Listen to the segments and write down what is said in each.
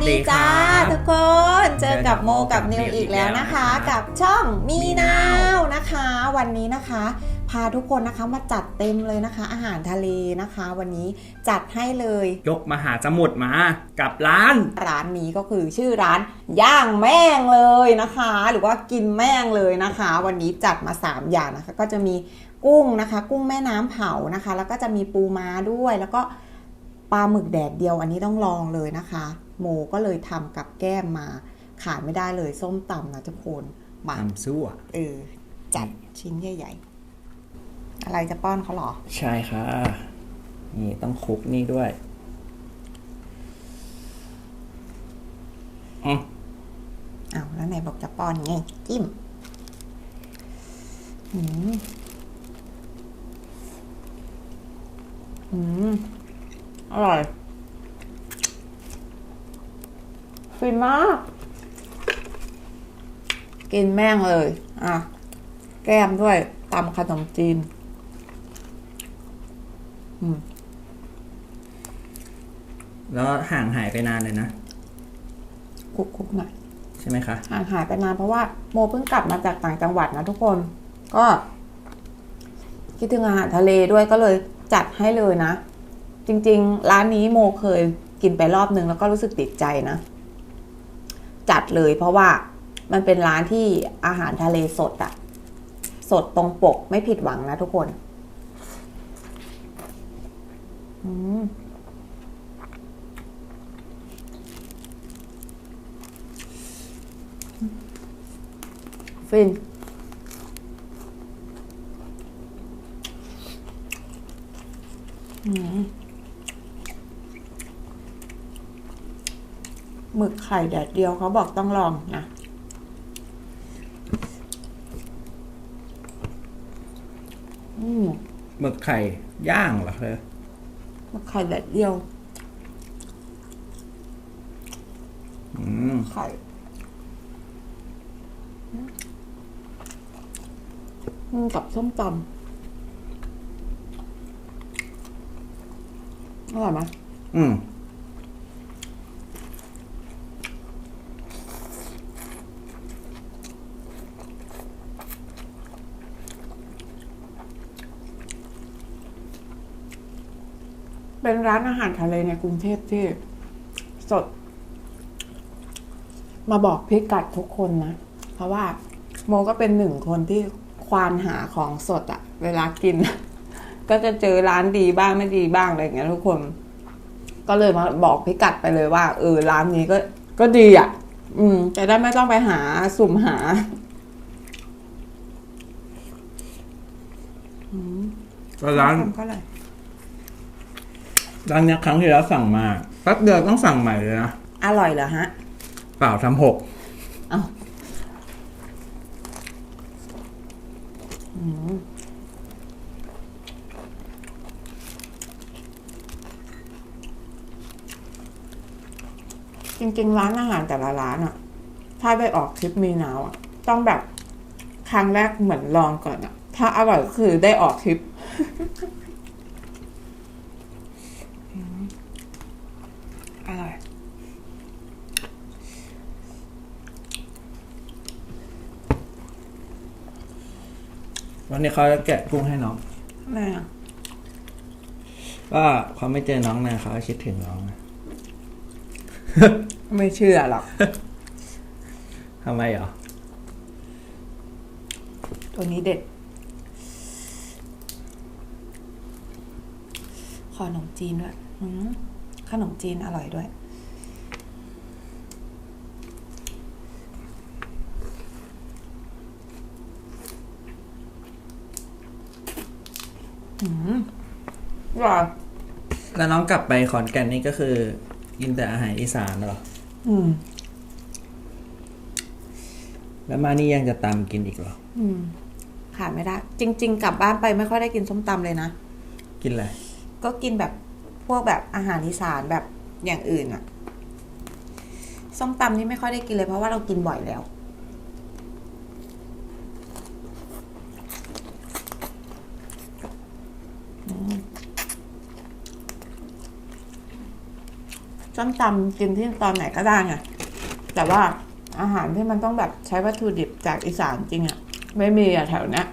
สวัสดีจ้าครับทุกคน เจอกับเจอกับโมกับโมกับนิวนิวอีกแล้วนะคะอีกแล้วนะครับกับช่องมีมีนานาววนะคะ วันนี้นะคะ พาทุกคนนะคะมาจัดเต็มเลยนะคะ อาหารทะเลนะคะ วันนี้จัดให้เลย ยกมหาสมุทรมากับร้าน ร้านนี้ก็คือชื่อร้านย่างแม่งเลยนะคะ หรือว่ากินแม่งเลยนะคะ วันนี้จัดมา 3 อย่างนะคะ ก็จะมีกุ้งนะคะ กุ้งแม่น้ำเผานะคะ แล้วก็จะมีปูม้าด้วยแล้วก็ปลาหมึกแดดเดียวอันนี้ต้องลองเลยนะคะ โมก็เลยทำกับแก้มมา ขาดไม่ได้เลยส้มตำนะทุกคนมาทำซั่วเออจัดชิ้นใหญ่ๆ อะไรจะป้อนเขาเหรอ ใช่ค่ะ นี่ต้องคลุกนี่ด้วยอืมอ้าวแล้วไหนบอกจะป้อนไงจิ้มอืมอืมอร่อย ฟินมาก กินแม่งเลย อะ แก้มด้วยตำขนมจีน อืม แล้วห่างหายไปนานเลยนะ คุกๆหน่อยใช่ไหมคะห่างหายไปนานเพราะว่าโมเพิ่งกลับมาจากต่างจังหวัดนะทุกคน ก็ คิดถึงอาหารทะเลด้วยก็เลยจัดให้เลยนะ จริง ๆ ร้านนี้โมเคยกินไปรอบนึงแล้วก็รู้สึกติดใจนะ จัดเลย เพราะว่ามันเป็นร้านที่อาหารทะเลสดอะสดตรงปกไม่ผิดหวังนะทุกคนอืมฟินอืม หมึกไข่แดดเดียวเขาบอกต้องลองนะอืมหมึกไข่ย่างเหรอเธอหมึกไข่แดดเดียว อืมไข่อืมกับส้มตำอร่อยไหมอืม เป็นร้านอาหารทะเลในกรุงเทพที่สด มาบอกพิกัดทุกคนนะ เพราะว่าโมก็เป็นหนึ่งคนที่ควานหาของสดอะเวลากิน ก็จะเจอร้านดีบ้างไม่ดีบ้างอะไรอย่างเงี้ยทุกคน ก็เลยมาบอกพิกัดไปเลยว่า เออร้านนี้ก็ก็ดีอะอืมจะได้ไม่ต้องไปหาสุ่มหาแล้วร้านทำก็เลย ร้านเนี้ยครั้งที่แล้วสั่งมาแป๊บเดียวต้องสั่งใหม่เลยนะอร่อยเหรอฮะเปล่าทำหกเอาอืมจริงๆ ร้านอาหารแต่ละร้านอะถ้าไปออกทริปมีนาวอะต้องแบบครั้งแรกเหมือนลองก่อนอะถ้าอร่อยก็คือได้ออกทริป อืมอร่อย วันนี้เขาจะแกะกุ้งให้น้องแม่อะก็เขาไม่เจอน้องนานเขาก็คิดถึงน้องนะ ไม่เชื่อหรอกทำไมเหรอ ตัวนี้เด็ด ขอขนมจีนด้วยอืมขนมจีนอร่อยด้วย อืมอร่อยแล้วน้องกลับไปขอนแก่นนี่ก็คือกินแต่อาหารอีสานเหรอ อืม แล้วมานี่ยังจะตามกินอีกเหรอ อืมขาดไม่ได้ จริง ๆ กลับบ้านไปไม่ค่อยได้กินส้มตำเลยนะ กินอะไร ก็กินแบบพวกแบบอาหารอีสานแบบอย่างอื่นอะส้มตำนี่ไม่ค่อยได้กินเลยเพราะว่าเรากินบ่อยแล้ว อืม สส้มตำกินที่ตอนไหนก็ได้ไงแต่ว่าอาหารที่มันต้องแบบใช้วัตถุดิบจากอีสานจริงอะไม่มีอะแถวเนี้ย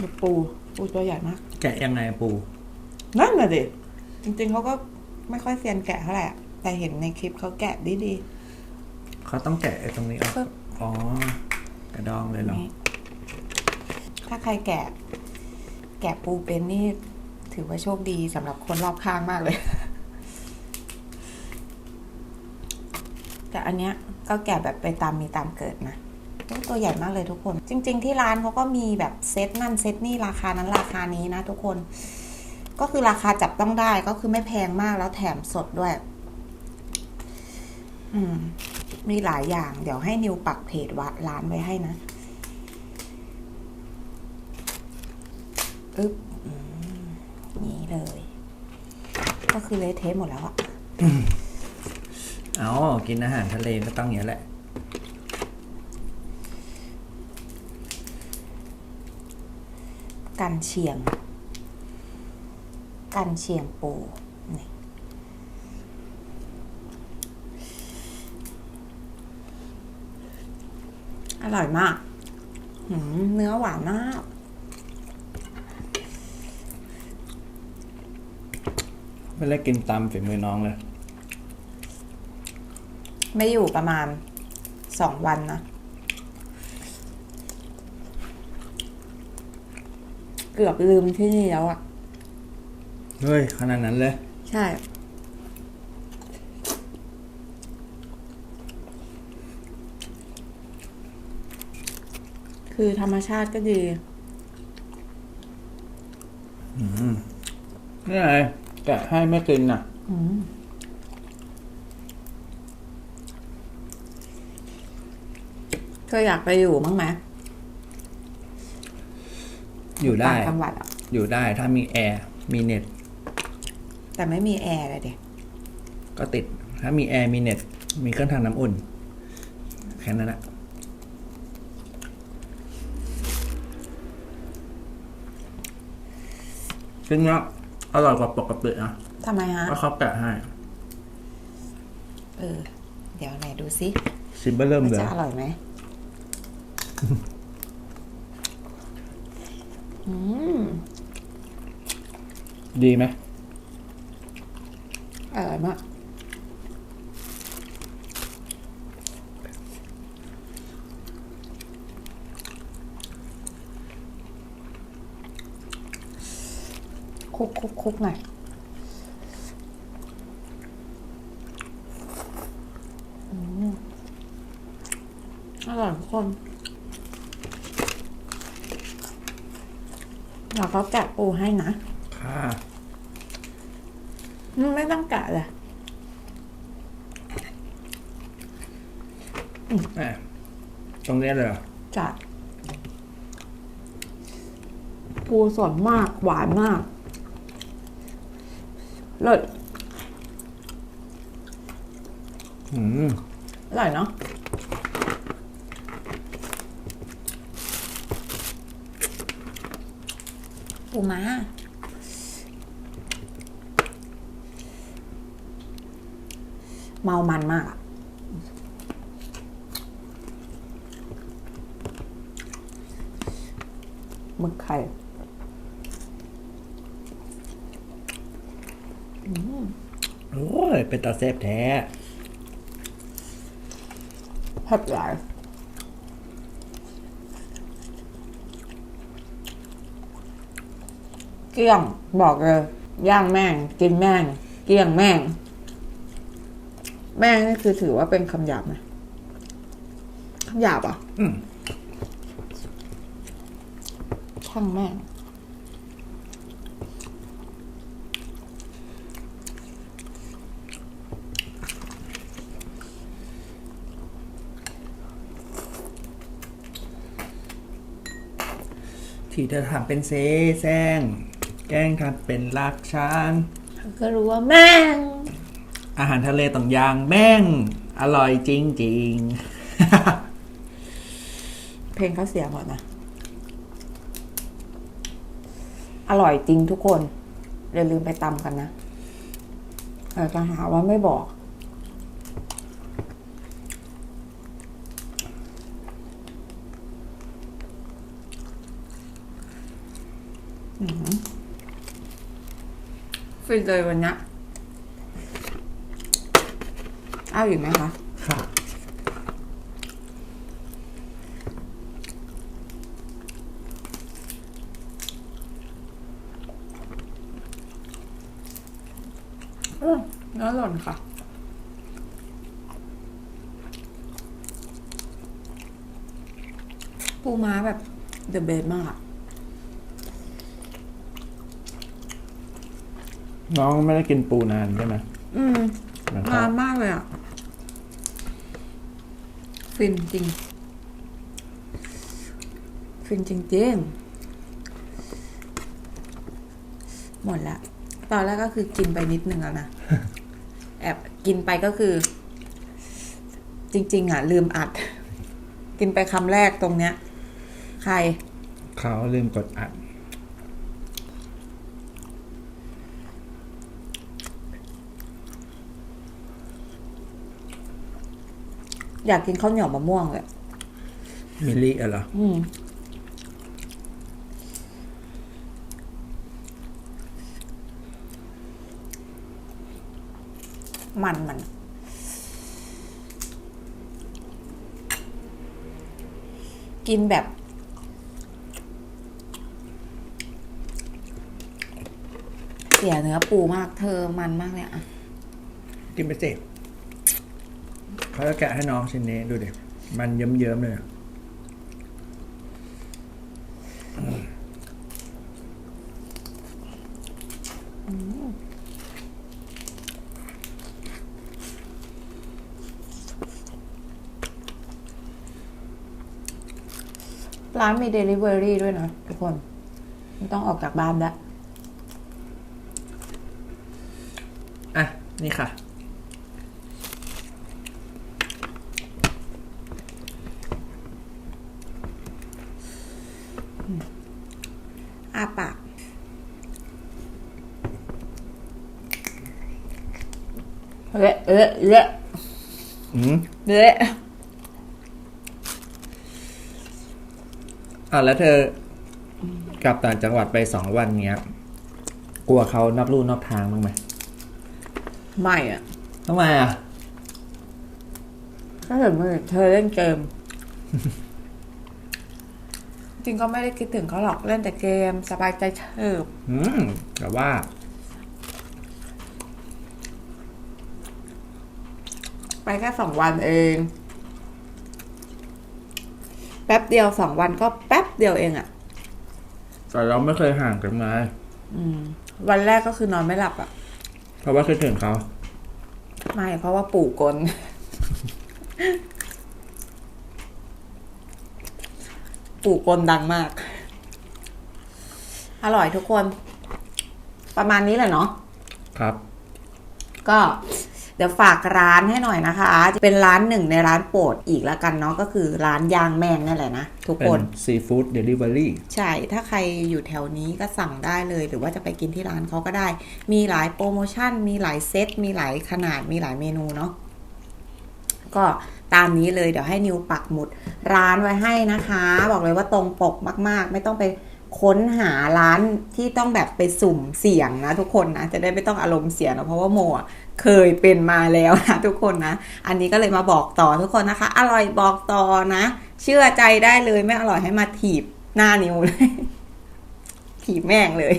ดูปูปูตัวใหญ่มาก แกะยังไงปู นั่นน่ะดิจริงๆเขาก็ไม่ค่อยเซียนแกะเท่าไหร่อะแต่เห็นในคลิปเขาแกะดีเขาต้องแกะไอ้ตรงนี้ออกปึ๊บอ๋อกระดองเลยเหรอนี่ถ้าใครแกะ แกะปูเป็นนี่ ถือว่าโชคดีสำหรับคนรอบข้างมากเลย แต่อันเนี้ยก็แกะแบบไปตามมีตามเกิดนะตัวใหญ่มากเลยทุกคน จริง ๆ ที่ร้านเขาก็มีแบบเซตนั่นเซตนี่ราคานั้นราคานี้นะทุกคน ก็คือราคาจับต้องได้ก็คือไม่แพงมากแล้วแถมสดด้วย อืม มีหลายอย่าง เดี๋ยวให้นิวปักเพจวัดร้านไว้ให้นะอึ๊บนี่เลย ก็คือเละเทะหมดแล้วอะ เอากินอาหารทะเลก็ต้องอย่างนี้แหละ กันเชียง กันเชียงปูนี่อร่อยมากหืมเนื้อหวานมาก ไม่ได้กินตามฝีมือน้องเลย ไม่อยู่ประมาณสองวันนะ เกือบลืมที่นี่แล้วอะเฮ้ย ขนาดนั้นเลย ใช่ คือธรรมชาติก็ดีนี่ไงแกะให้ไม่กินน่ะ อืม เคยอยากไปอยู่มั้งไหมอยู่ได้ ต่างจังหวัดอะ อยู่ได้ถ้ามีแอร์ มีเน็ต แต่ไม่มีแอร์เลยเด็กก็ติด ถ้ามีแอร์ มีเน็ต มีเครื่องทำน้ำอุ่น แค่นั้นแหละซึ่งเนี้ยอร่อยกว่าปกตินะทำไมฮะ เพราะเขาแกะให้ เออ เดี๋ยวไหนดูซิซิมเบอร์เริ่มว่าเลย จะอร่อยไหมอืม ดีไหมอร่อยมากคลุกคลุกคลุกหน่อย อืมอร่อยทุกคน เดี๋ยวเขาแกะปูให้นะ ค่ะอืมไม่ต้องแกะเลยแหมตรงเนี้ยเลยเหรอจัดปูสดมาก หวานมากเลิศอืมอร่อยเนาะ ปูม้าเมามันมากอะหมึกไข่โอ้ย เป็นตาแซ่บแท้เผ็ดหลายเก ลี้ยง บอกเลยย่างแม่ง กินแม่ง เกลี้ยงแม่ง แม่งนี่คือถือว่าเป็นคำหยาบไหมคำหยาบอะอืมช่างแม่งที่เธอทำเป็นเซแซง แกล้งทำเป็นรากช้างก็รู้ว่าแม่งอาหารทะเลต่องยางแม่ง อร่อยจริงจริงเพลงเขาเสียงหมดนะ อร่อยจริงทุกคนอย่าลืมไปตำกันนะเออจะหาว่าไม่บอก อืม ฟินเลยวันเนี้ยเอาอยู่ไหมคะ ค่ะ อืมเนื้อหล่นค่ะ ปูม้าแบบเดอะเบสมากอะ น้องไม่ได้กินปูนานใช่ไหมอืมเหมือนนาเขานมากเลยอะ ฟินจริง ฟินจริงๆหมดละ ตอนแรกก็คือกินไปนิดนึงแล้วนะ แอบกินไปก็คือ จริง ๆ อะ ลืมอัด กินไปคำแรกตรงเนี้ย ใคร เขาลืมกดอัด อยากกินข้าวเหนียวมะม่วงเลยมิลลี่อะเหรออืมมันมันกินแบบ เสียเนื้อปูมากเธอมันมากเลยอะกินไปเจ็ เขาจะแกะให้น้องชิ้นนี้ดูดิ มันเยิ้มๆเลยอะร้านมี Delivery ด้วยนะทุกคนไม่ต้องออกจากบ้านแล้ว อะ นี่ค่ะ อาปาก เละเละเละอืมเละอะแล้วเธอกลับต่างจังหวัดไปสองวันเงี้ย กลัวเขานอกลู่นอกทางบ้างไหมไม่อะทำไมอะก็เห็นมือเธอเล่นเกม จริงก็ไม่ได้คิดถึงเขาหรอกเล่นแต่เกม สบายใจเฉิบอืมแต่ว่า ไปแค่สองวันเอง แป๊บเดียวสองวันก็แป๊บเดียวเองอะ่ะแต่เราไม่เคยห่างกันมาอืม วันแรกก็คือนอนไม่หลับอะ่ะเพราะว่าคิดถึงเขาไม่เพราะว่าปู่กล ปู่กลดังมาก อร่อยทุกคน ประมาณนี้แหละเนาะครับ ก็เดี๋ยวฝากร้านให้หน่อยนะคะ จะเป็นร้านหนึ่งในร้านโปรดอีกแล้วกันเนาะก็คือร้านยางแมงนั่นแหละนะ ทุกเป็คนนซีฟู้ดเดลิเวอรี่ใช่ ถ้าใครอยู่แถวนี้ก็สั่งได้เลย หรือว่าจะไปกินที่ร้านเขาก็ได้ มีหลายโปรโมชั่น มีหลายเซต มีหลายขนาดมีหลายเมนูเนาะก็ตามนี้เลยเดี๋ยวให้นิวปักหมุดร้านไว้ให้นะคะ บอกเลยว่าตรงปกมาก ๆ ไม่ต้องไป ค้นหาร้านที่ต้องแบบไปสุ่มเสี่ยงนะทุกคนนะ จะได้ไม่ต้องอารมณ์เสียนะเพราะว่าโมเคยเป็นมาแล้วนะทุกคนนะ อันนี้ก็เลยมาบอกต่อทุกคนนะคะ อร่อยบอกต่อนะ เชื่อใจได้เลยไม่อร่อยให้มาถีบหน้านิวเลย ถีบแม่งเลย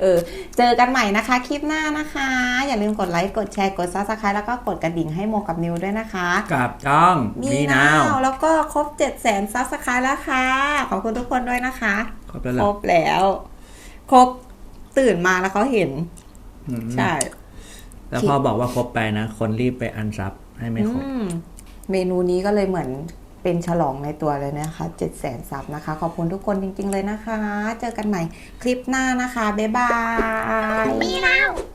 เออ เจอกันใหม่นะคะ คลิปหน้านะคะ อย่าลืมกดไลค์ กดแชร์ กดซับสไครต์แล้วก็กดกระดิ่งให้โมกับนิวด้วยนะคะ กับจ้อง มีมีนานาววแล้วก็ครบ7 0 0 0 0ซับสไครต์แล้วค่ะ ขอบคุณทุกคนด้วยนะคะ ครบแล้วเหครรอบแล้ว ครบตื่นมาแล้วเขาเห็นอืมใช่ แล้วพอบอกว่าครบไปนะ คนรีบไปอันซับให้ไม่ครบอืมเมนูนี้ก็เลยเหมือน เป็นฉลองในตัวเลยนะคะ7 0 0 0 0ซับนะคะ ขอบคุณทุกคนจริง ๆ เลยนะคะ เจอกันใหม่คลิปหน้านะคะ บ๊ายบาย มีแล้ว